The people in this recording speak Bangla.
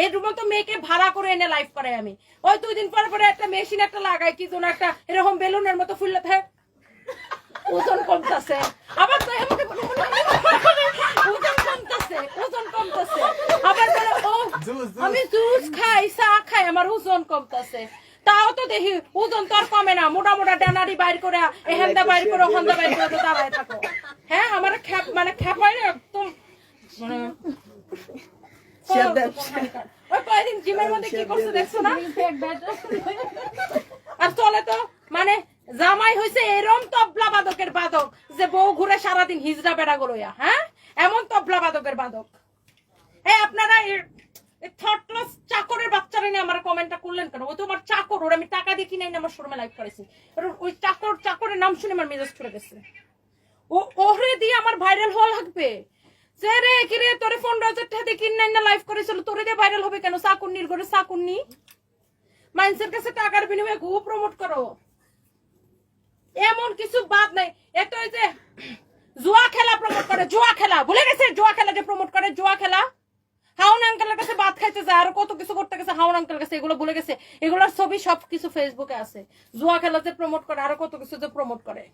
এই রুমে তো মেয়েকে ভাড়া করে এনে লাইফ করে আমি। ওই দুই দিন পরে পরে একটা মেশিন একটা লাগাই কি যেন একটা এরকম বেলুনের মতো ফুললে থাকে ওজন কমতেছে। আবার তো ওজন কমতেছে ওজন কমতেছে। আবার বলে ও আমি জুস খাই চা খাই আমার ওজন কমতেছে। তাও তো দেখি ওজন তো আর কমে না। মোটা মোটা ডানারি বাইর করে এহেন্দা বাইর করে ওখানদা বাইর করে তো দাঁড়ায় থাকো। হ্যাঁ আমার খ্যাপ মানে খ্যাপাই না একদম মানে ওই কয়দিন জিমের মধ্যে কি করছে দেখছ না? আর চলে তো মানে জামাই হয়েছে এরম তবলা বাদকের বাদক যে বউ ঘুরে সারাদিন হিজড়া বেড়া গলোয়া হ্যাঁ? এমন তবলা বাদকের বাদক। এই আপনারা থার্ড ক্লাস চাকরের বাচ্চারা নিয়ে আমার কমেন্টটা করলেন কেন? ও তো আমার চাকর ওর আমি টাকা দিয়ে কিনে আমার শোরুমে লাইভ করেছি। ওই চাকর চাকরের নাম শুনে আমার মেজাজ করে গেছে। ও ওরে দিয়ে আমার ভাইরাল হওয়া লাগবে। খেলা গেছে? খেলা কাছে ভাত কত কিছু করতে গেছে হাউন আঙ্কেলের কাছে গেছে। ছবি সব কিছু ফেসবুকে আছে। জুয়া খেলা যে প্রমোট করে, আরও কত কিছু যে প্রমোট করে।